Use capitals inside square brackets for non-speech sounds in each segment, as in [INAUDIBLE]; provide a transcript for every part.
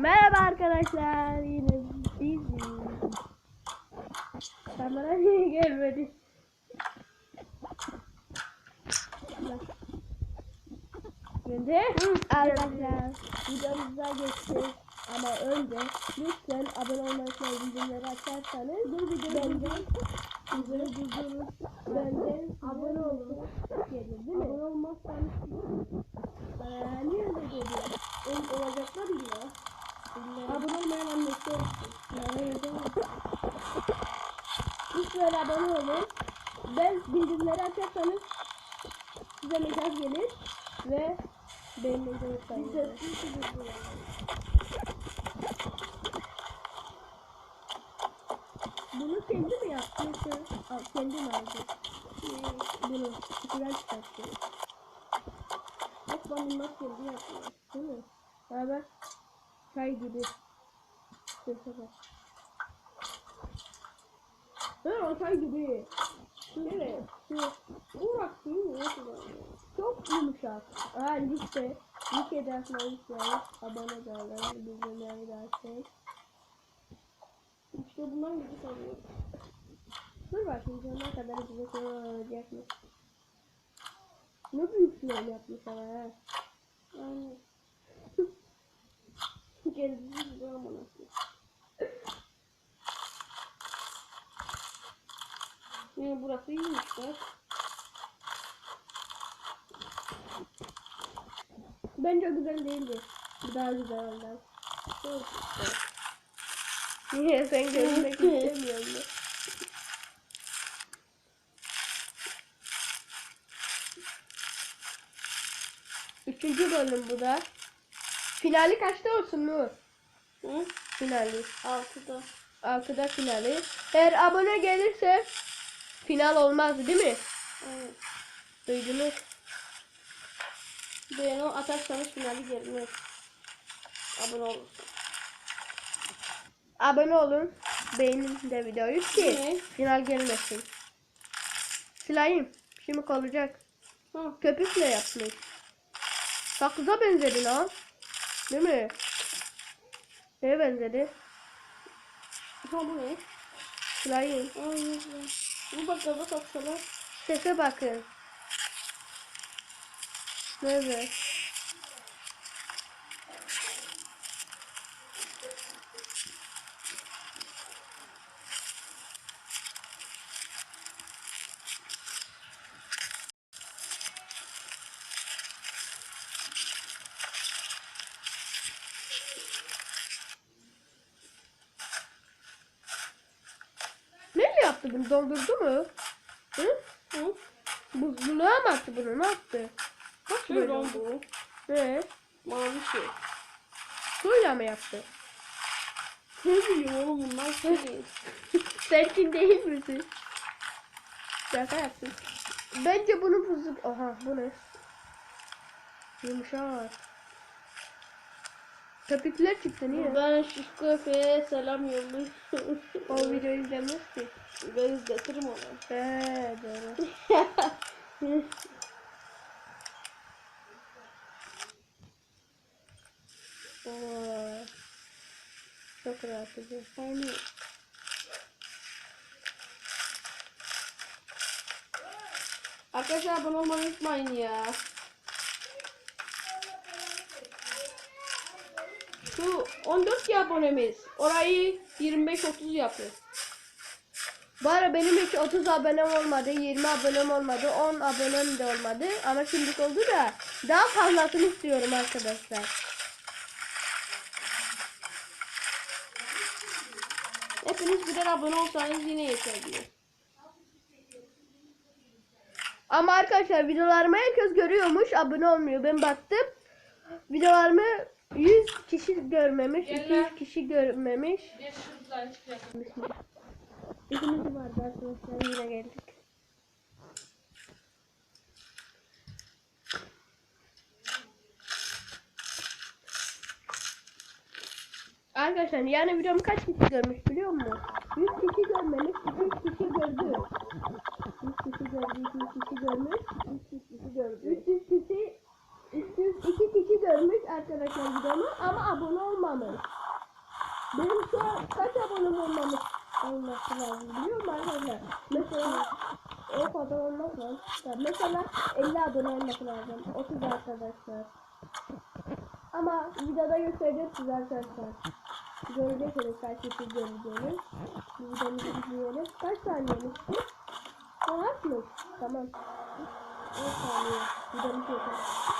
Merhaba arkadaşlar yine biziz. Sen bana [LAUGHS] niye gelmedin? Şimdi arkadaşlar videomuza geçeceğiz. Ama önce lütfen abone olmayı unutmayın. Bildirimleri açarsanız bu benden sizlere benden abone olun. Gelir değil mi? Abone olmazsanız bana niye öyle geliyor? Ol, olacaklar illa. Abone olmayan annesi olsun. Yani yazamam. Lütfen abone olun. Ben bildirimleri açarsanız size mesaj gelir ve beğenmeyi de unutmayın. Bunu kendi mi yaptı? Al, kendi mi aldı? Bunu kutudan çıkarttı. Bak ben bunu nasıl kendi yapıyor. Değil mi? Ha bak. Çay gibi. Sese bak. Ha o çay gibi. Şu uğrak mi? Çok yumuşak. Ha liste. Like lütfen. Abone de olun. Bildirimleri de açın. İşte bundan gücü sanıyorum. Dur bakayım sonuna kadar bize olacak mı? Ne büyük plan yapmış ama ha. Yani. [LAUGHS] Geldi bu ama nasıl? Yani burası iyiymiş bak. Bence güzel değildi. Daha güzel oldu. Niye sen görmek istemiyor Üçüncü bölüm bu da. Finali kaçta olsun Nur? Hı? Finali. Altıda. Altıda finali. Eğer abone gelirse final olmaz değil mi? Evet. Duydunuz. Beğeni atarsanız finali gelmez. Abone olun. Abone olun. Beğenin de videoyu ki Ne? final gelmesin. Silahım. Şimdi olacak. Hı. Köpükle yapmış. Sakıza benzedi lan. Değil mi? Neye benzedi? Ha bu ne? Silahım. Ay. Bu bak gaza taksalar. Sese bakın. Nerede? Bunu? Doldurdu mu? Hı? Hı? Buzluğa mı attı bunu? Ne yaptı? Nasıl Şey böyle oldu? Ne? Mavi şey. Suyla mı yaptı? Ne bileyim oğlum bunlar [LAUGHS] şey. Sen kim değil misin? Şaka yaptın. Bence bunu buzluk... Oha bu ne? Yumuşak. Köpükler çıktı niye? Ben Şişko Efe'ye selam yolluyorum. O videoyu izlemez ki. ben izletirim onu. He doğru. [LAUGHS] Oo. Çok rahatsız. Aynı. Arkadaşlar abone olmayı unutmayın ya. 14 ya abonemiz. Orayı 25-30 yapın. Bu ara benim hiç 30 abonem olmadı, 20 abonem olmadı, 10 abonem de olmadı. Ama şimdilik oldu da daha fazlasını istiyorum arkadaşlar. Hepiniz birer abone olsanız yine yeterli. Ama arkadaşlar videolarımı herkes görüyormuş, abone olmuyor. Ben baktım. Videolarımı 100 kişi görmemiş, 200 kişi görmemiş. İkimiz vardı arkadaşlar yine geldik. Arkadaşlar yani videomu kaç kişi görmüş biliyor musun? 100 kişi görmemiş, 200 kişi gördü. 100 kişi gördü, 200 kişi görmüş, 300 kişi gördü. 300 kişi, 302 kişi görmüş arkadaşlar videomu ama abone olmamış. Benim şu an kaç abonem olmamış olması lazım biliyor musun arkadaşlar? Mesela o kadar olmak lazım. Mesela 50 abone olması lazım. 30 arkadaşlar. Ama videoda göstereceğim size arkadaşlar. Göreceksiniz kaç kişi göreceğiniz. Videomuzu izleyelim. Kaç saniyemiz bu? Rahat mı? Tamam. 10 saniye. Videomuz yeter. Ne yapalım?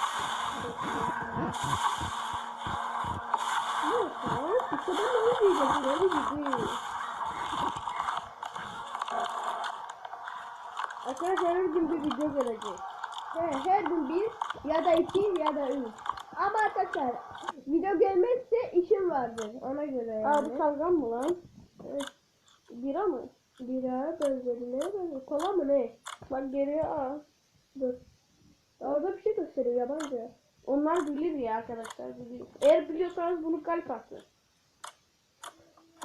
Arkadaşlar her gün bir video gelecek. He, her gün bir ya da iki ya da üç. Ama arkadaşlar video gelmezse işim vardır. Ona göre yani. Aa bu kavram mı lan? Evet. Bira mı? Bira benzeri ne böyle? Kola mı ne? Bak geriye al. Dur. Orada bir şey gösteriyor yabancı. Onlar bilir ya arkadaşlar bilir. Eğer biliyorsanız bunu kalp atın.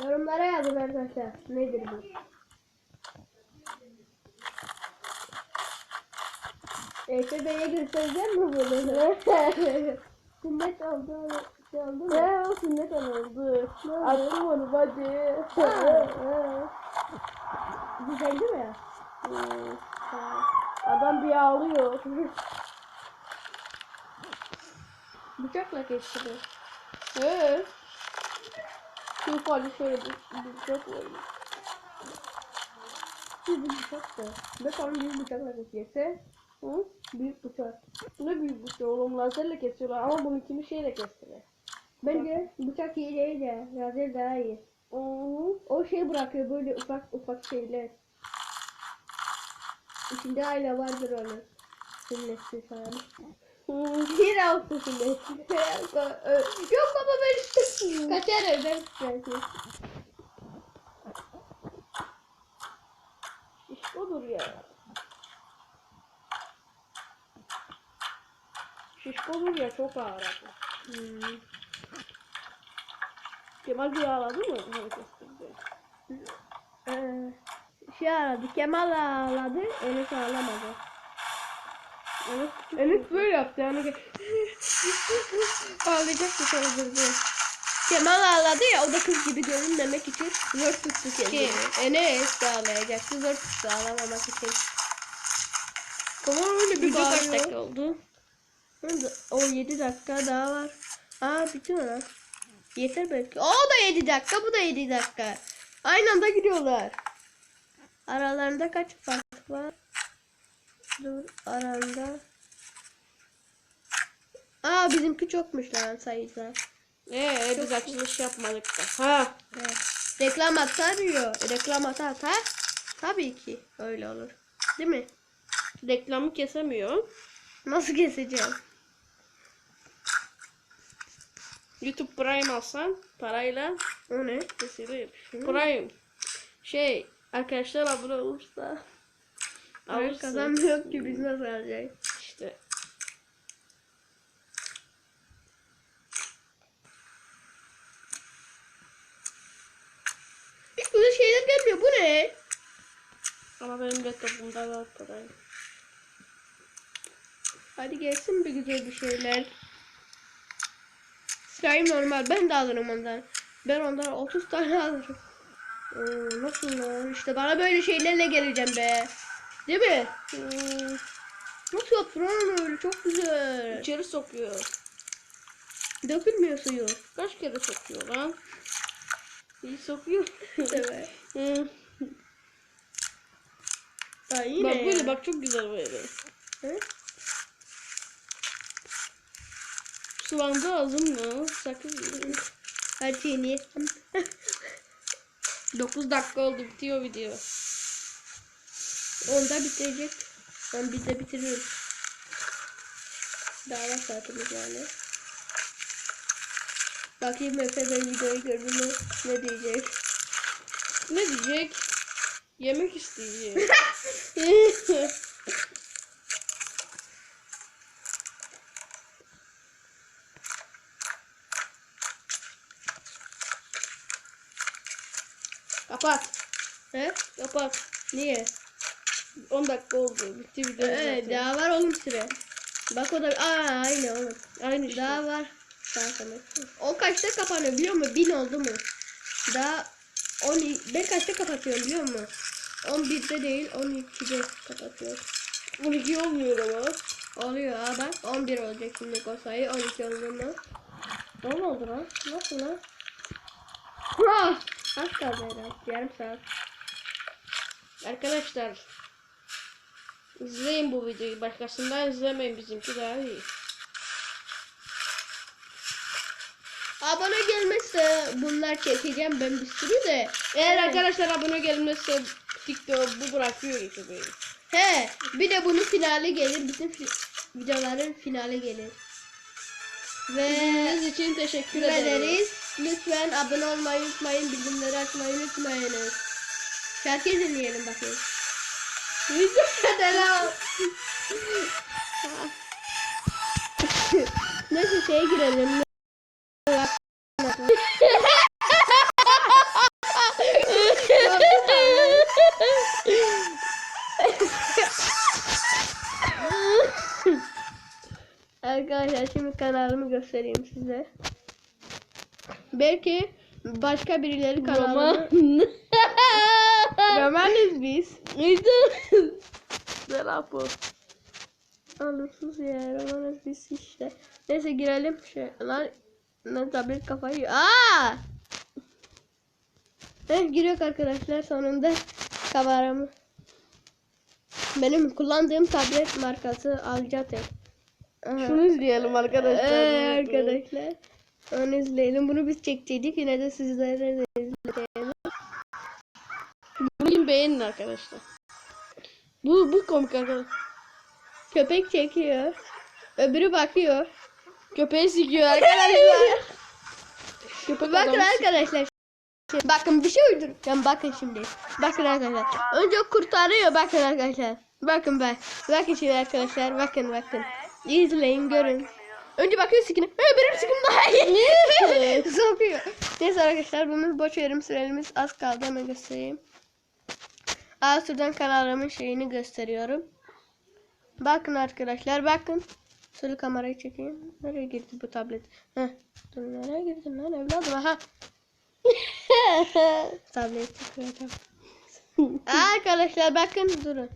Yorumlara yazın arkadaşlar. Nedir bu? ETB'ye göstereceğim mi bunu? [LAUGHS] Sünnet oldu. Şey oldu mu? Ne o sünnet oldu. Attım onu hadi. [LAUGHS] Güzeldi mi? Adam bir ağlıyor. [LAUGHS] Bıçakla kesti. Ee. Şu fali şöyle bir bıçak var. Bir bıçaktı. Ne sonra büyük bıçakla kesiyorsa. Hı? Büyük bıçak. Ne büyük bıçak oğlum lazerle kesiyorlar ama bununkini şeyle kestiler. Bence bıçak iyi değil de lazer daha iyi. Oo. O şey bırakıyor böyle ufak ufak şeyler. İçinde hala vardır onun. Sünnetli falan. Hmm. Bir altı sünnetli. Yok baba ben işte kaçarım ben belki. Şişkodur ya. Şişkodur ya çok ağır. Hmm. Kemal bir ağladı mı? Ee, şey aradı. Kemal ağladı. Enes ağlamadı. Enes, Enes böyle yaptı yani. Ağlayacaktı sonra durdu. Kemal ağladı ya o da kız gibi görünmemek için zor tuttu kendini. Enes de ağlayacaktı zor tuttu ağlamamak için. Kemal öyle bir kaç bağırıyor. dakika oldu? O 7 dakika daha var. Aa mi lan? Yeter belki. O da 7 dakika bu da 7 dakika. Aynı anda gidiyorlar. Aralarında kaç fark var? Dur aranda. Aa bizimki çokmuş lan sayıda. Ee biz açılış yapmadık da. Ha. Evet. Reklam atarıyor. Reklam atar ha? Tabii ki öyle olur. Değil mi? Reklamı kesemiyor. Nasıl keseceğim? YouTube Prime alsan parayla O ne? kesilir. Prime. Şey arkadaşlar abone olursa Alırsın. kazanmıyor ki biz nasıl alacağız? İşte. Hiç güzel şeyler gelmiyor. Bu ne? Ama benim laptopumda var parayı. Hadi gelsin bir güzel bir şeyler. Slime normal. Ben de alırım ondan. Ben ondan 30 tane alırım. Oo, nasıl lan? İşte bana böyle şeylerle geleceğim be. Değil mi? Hmm. Nasıl lan öyle? Çok güzel. İçeri sokuyor. Dökülmüyor suyu. Kaç kere sokuyor lan? İyi sokuyor. Evet. [LAUGHS] Yine bak böyle ya. bak çok güzel böyle. Hı? Sulandı ağzımla. Sakın. Hadi yeni. 9 dakika oldu bitiyor video. Onda bitirecek. Ben biz de bitiriyoruz. Daha var saatimiz yani. Bakayım Efe ben videoyu gördü mü? Ne diyecek? Ne diyecek? Yemek isteyecek. [LAUGHS] Kapat. He? Kapat. Niye? 10 dakika oldu. Bitti video Ee, zaten. daha var oğlum süre. Bak o da aa aynı oğlum. Aynı işte. Daha var. O kaçta kapanıyor biliyor musun? 1000 oldu mu? Daha 10 ben kaçta kapatıyorum biliyor musun? 11'de değil 12'de kapatıyorum. 12 olmuyor ama. Oluyor ha bak 11 olacak şimdi o sayı 12 oldu mu? Ne oldu lan? Nasıl lan? Ha! Az kaldı herhalde yarım saat. Arkadaşlar. İzleyin bu videoyu. Başkasından izlemeyin. Bizimki daha iyi. Abone gelmezse bunlar çekeceğim ben bir sürü de. Eğer Evet. arkadaşlar abone gelmezse TikTok bu bırakıyor YouTube'u. He bir de bunun finali gelir. Bütün fi- videoların finali gelir. Ve İzlediğiniz için teşekkür ederiz. Lütfen abone olmayı unutmayın. Bildirimleri açmayı unutmayınız. Şarkı dinleyelim bakayım. Devam. Neyse şeye girelim. Arkadaşlar şimdi kanalımı göstereyim size. Belki başka birileri kanalını... Romanız biz. Ne lan bu? Anlamsız ya romanız biz işte. Neyse girelim. Şey, lan, lan tablet kafayı. Aa! Evet giriyor arkadaşlar sonunda kameramı. Benim kullandığım tablet markası Alcatel. Şunu izleyelim arkadaşlar. Ee, arkadaşlar. Onu izleyelim. Bunu biz çektiydik. Yine de sizlere de izleyelim. Bunu beğenin arkadaşlar. Bu bu komik arkadaşlar. Köpek çekiyor. Öbürü bakıyor. Köpeği sikiyor arkadaşlar. [LAUGHS] Köpek Bakın arkadaşlar. Şimdi Bakın bir şey uyduracağım. Bakın şimdi. Bakın arkadaşlar. Önce kurtarıyor. Bakın arkadaşlar. Bakın bak. Bakın şimdi arkadaşlar. Bakın bakın. İzleyin görün. Önce bakıyor sikine. Ha benim sikim daha iyi. [LAUGHS] Sokuyor. Neyse arkadaşlar bunu boş verim sürelimiz az kaldı hemen göstereyim. Aa şuradan kanalımın şeyini gösteriyorum. Bakın arkadaşlar bakın. Şöyle kamerayı çekeyim. Nereye girdi bu tablet? Heh. Dur nereye girdin lan evladım? Aha. [LAUGHS] tablet çıkıyor. [LAUGHS] arkadaşlar bakın durun.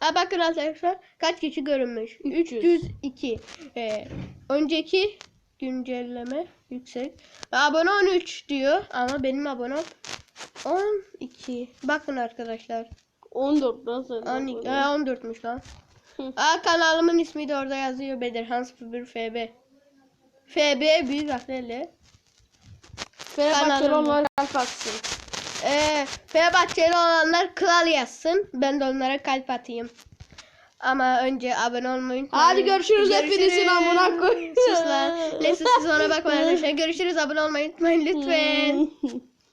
Aa, bakın arkadaşlar kaç kişi görünmüş? 302. Ee, önceki güncelleme yüksek. Abone 13 diyor ama benim abonem 12. Bakın arkadaşlar. 14 nasıl? 12. Ha, 14'müş lan. Aa, kanalımın ismi de orada yazıyor. Bedirhans 01 FB. FB büyük harflerle. Fenerbahçeli onlar kalp atsın. Ee, Fenerbahçeli olanlar kral yazsın. Ben de onlara kalp atayım. Ama önce abone olmayı unutmayın. Hadi görüşürüz, hepinizin amına koy. Sus lan. Neyse siz ona bakmayın arkadaşlar. [LAUGHS] Görüşürüz abone olmayı unutmayın lütfen.